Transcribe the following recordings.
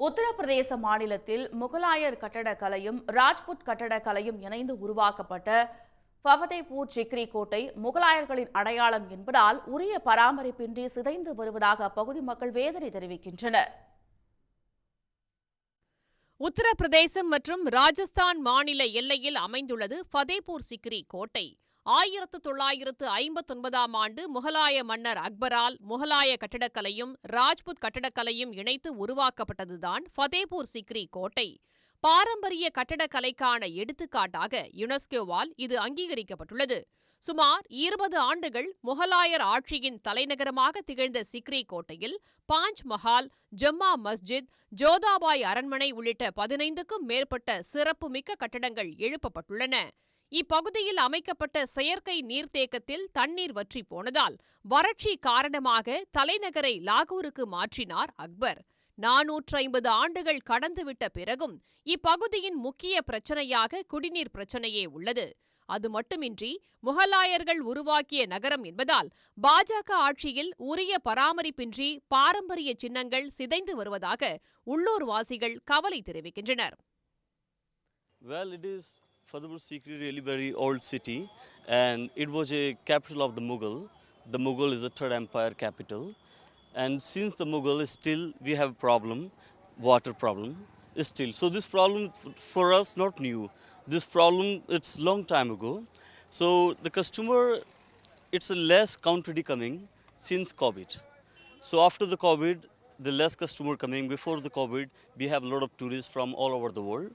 உத்தரப்பிரதேச மாநிலத்தில் முகலாயர் கட்டடக்கலையும் ராஜ்புத் கட்டடக்கலையும் இணைந்து உருவாக்கப்பட்ட ஃபவதேபூர் சிக்ரி கோட்டை முகலாயர்களின் அடையாளம் என்பதால் உரிய பராமரிப்பின்றி சிதைந்து வருவதாக அப்பகுதி மக்கள் வேதனை தெரிவிக்கின்றனர். உத்தரப்பிரதேசம் மற்றும் ராஜஸ்தான் மாநில எல்லையில் அமைந்துள்ளது ஃபதேபூர் சிக்ரி கோட்டை. ஆயிரத்து தொள்ளாயிரத்து ஐம்பத்தொன்பதாம் ஆண்டு முகலாய மன்னர் அக்பரால் முகலாய கட்டடக்கலையும் ராஜ்புத் கட்டடக்கலையும் இணைத்து உருவாக்கப்பட்டதுதான் ஃபதேபூர் சிக்ரி கோட்டை. பாரம்பரிய கட்டடக்கலைக்கான எடுத்துக்காட்டாக யுனெஸ்கோவால் இது அங்கீகரிக்கப்பட்டுள்ளது. சுமார் இருபது ஆண்டுகள் முகலாயர் ஆட்சியின் தலைநகரமாக திகழ்ந்த சிக்ரி கோட்டையில் பாஞ்ச் மஹால் ஜம்மா மஸ்ஜித் ஜோதாபாய் அரண்மனை உள்ளிட்ட பதினைந்துக்கும் மேற்பட்ட சிறப்புமிக்க கட்டடங்கள் எழுப்பப்பட்டுள்ளன. இப்பகுதியில் அமைக்கப்பட்ட செயற்கை நீர்த்தேக்கத்தில் தண்ணீர் வற்றி போனதால் வறட்சி காரணமாக தலைநகரை லாகூருக்கு மாற்றினார் அக்பர். நாநூற்று ஐம்பது ஆண்டுகள் கடந்துவிட்ட பிறகும் இப்பகுதியின் முக்கிய பிரச்சனையாக குடிநீர் பிரச்சனையே உள்ளது. அது மட்டுமின்றி முகலாயர்கள் உருவாக்கிய நகரம் என்பதால் பாஜக ஆட்சியில் உரிய பராமரிப்பின்றி பாரம்பரிய சின்னங்கள் சிதைந்து வருவதாக உள்ளூர்வாசிகள் கவலை தெரிவிக்கின்றனர். Well, it is Fatehpur Sikri really very old city and it was a capital of the Mughal. The Mughal is the third empire capital. And since the Mughal is still, we have a problem, water problem is still. So this problem for us not new. This problem it's long time ago. So the customer, it's a less quantity coming since COVID. So after the COVID, the less customer coming. Before the COVID, we have a lot of tourists from all over the world.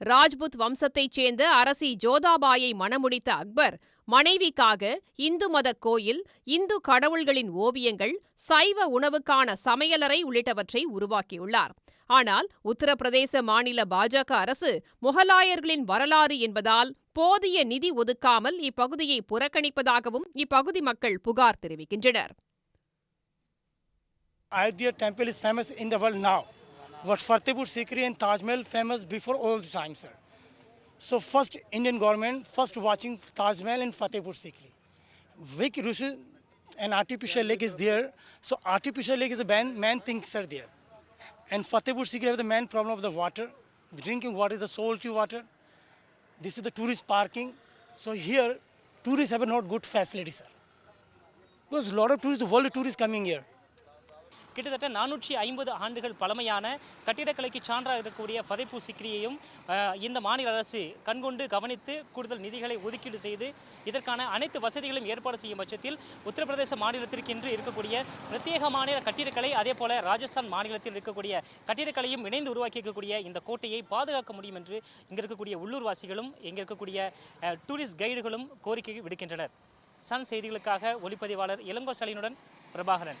Rajput வம்சத்தைச் சேர்ந்த அரசி ஜோதாபாயை மணமுடித்த அக்பர் மனைவிக்காக இந்து மத கோயில் இந்து கடவுள்களின் ஓவியங்கள் சைவ உணவுக்கான சமையலறை உள்ளிட்டவற்றை உருவாக்கியுள்ளார் ஆனால் உத்தரப்பிரதேச மாநில பாஜக அரசு முகலாயர்களின் வரலாறு என்பதால் போதிய நிதி ஒதுக்காமல் இப்பகுதியை புறக்கணிப்பதாகவும் இப்பகுதி மக்கள் புகார் தெரிவிக்கின்றனர் Ayodhya temple is famous in the world now. But Fatehpur Sikri and Taj Mahal famous before all the time, sir. So first Indian government first watching Taj Mahal and Fatehpur Sikri. Vic Rishi, an artificial lake is there. So artificial lake is the main, main things are there. And Fatehpur Sikri have the main problem of the water. Drinking water is the salty water. This is the tourist parking. So here tourists have a not good facility, sir. Because a lot of tourists, the world tourists coming here. கிட்டத்தட்ட நானூற்றி ஐம்பது ஆண்டுகள் பழமையான கட்டிடக்கலைக்கு சான்றாக இருக்கக்கூடிய ஃபதைப்பூர் சிக்ரியையும் இந்த மாநில அரசு கண்கொண்டு கவனித்து கூடுதல் நிதிகளை ஒதுக்கீடு செய்து இதற்கான அனைத்து வசதிகளும் ஏற்பாடு செய்யும் பட்சத்தில் உத்தரப்பிரதேச மாநிலத்திற்கென்று இருக்கக்கூடிய பிரத்யேக மாநில கட்டிடக்கலை அதே போல ராஜஸ்தான் மாநிலத்தில் இருக்கக்கூடிய கட்டிடக்கலையும் இணைந்து உருவாக்கி இருக்கக்கூடிய இந்த கோட்டையை பாதுகாக்க முடியும் என்று இங்கே இருக்கக்கூடிய உள்ளூர்வாசிகளும் இங்கே இருக்கக்கூடிய டூரிஸ்ட் கைடுகளும் கோரிக்கை விடுக்கின்றனர். சன் செய்திகளுக்காக ஒளிப்பதிவாளர் இளங்கோசலினுடன் பிரபாகரன்.